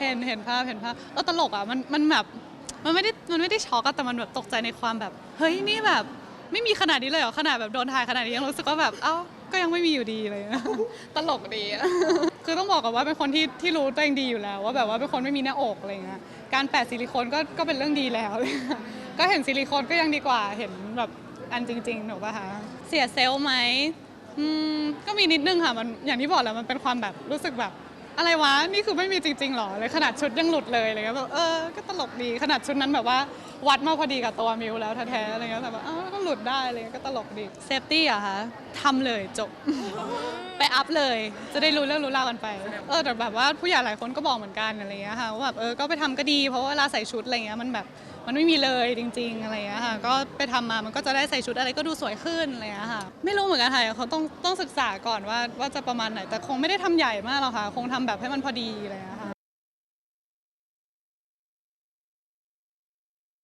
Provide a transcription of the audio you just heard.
เห็นเห็นภาพเห็นภาพเออตลกอะมันมันแบบมันไม่ได้มันไม่ได้ช็อกอะแต่มันแบบตกใจในความแบบ เฮ้ยนี่แบบ ไม่มีขนาดนี้เลยเหรอขนาดแบบโดนถ่ายขนาดนี้ยังรู้สึกว่าแบบเอ้าก็ยังไม่มีอยู่ดีเลยตลกดีอะคือต้องบอกก่อนว่าเป็นคนที่ที่รู้ตัวเองดีอยู่แล้ว ว่าแบบว่าเป็นคนไม่มีหน้าอกอะไรเงี้ยการแปะซิลิโคนก็ก็เป็นเรื่องดีแล้วก็เห็นซิลิโคนก็ยังดีกว่าเห็นแบบอันจริงๆหนูป่ะคะเสียเซลล์ไหมอืมก็มีนิดนึงค่ะมันอย่างที่บอกแหล้วมันเป็นความแบบรู้สึกแบบ อะไรวะนี่คือไม่มีจริงๆหรอเลยขนาดชุดยังหลุดเลยอะไรเงี้ยแบบเออก็ตลกดีขนาดชุดนั้นแบบว่าวัดมาพอดีกับตัวมิวแล้วแท้ๆอะไรเงี้ยแต่แบบเออ หลุดได้อะไรเลยก็ตลกดีเซฟตี้อะคะทำเลยจบ ไปอัพเลย จะได้รู้เรื่องรู้ราวกันไป เออแต่แบบว่าผู้ใหญ่หลายคนก็บอกเหมือนกันอะไรเงี้ยค่ะว่าแบบเออก็ไปทำก็ดีเพราะว่าเวลาใส่ชุดอะไรเงี้ยมันแบบมันไม่มีเลยจริง ๆ อะไรเงี้ยค่ะ ก็ไปทำมามันก็จะได้ใส่ชุดอะไรก็ดูสวยขึ้นอะไรเงี้ยค่ะ ไม่รู้เหมือนกันค่ะเขาต้องต้องศึกษาก่อนว่าว่าจะประมาณไหนแต่คงไม่ได้ทำใหญ่มากหรอกค่ะ คงทำแบบให้มันพอดีอะไรเงี้ยค่ะ